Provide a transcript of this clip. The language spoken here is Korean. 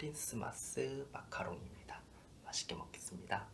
크리스마스 마카롱입니다. 맛있게 먹겠습니다.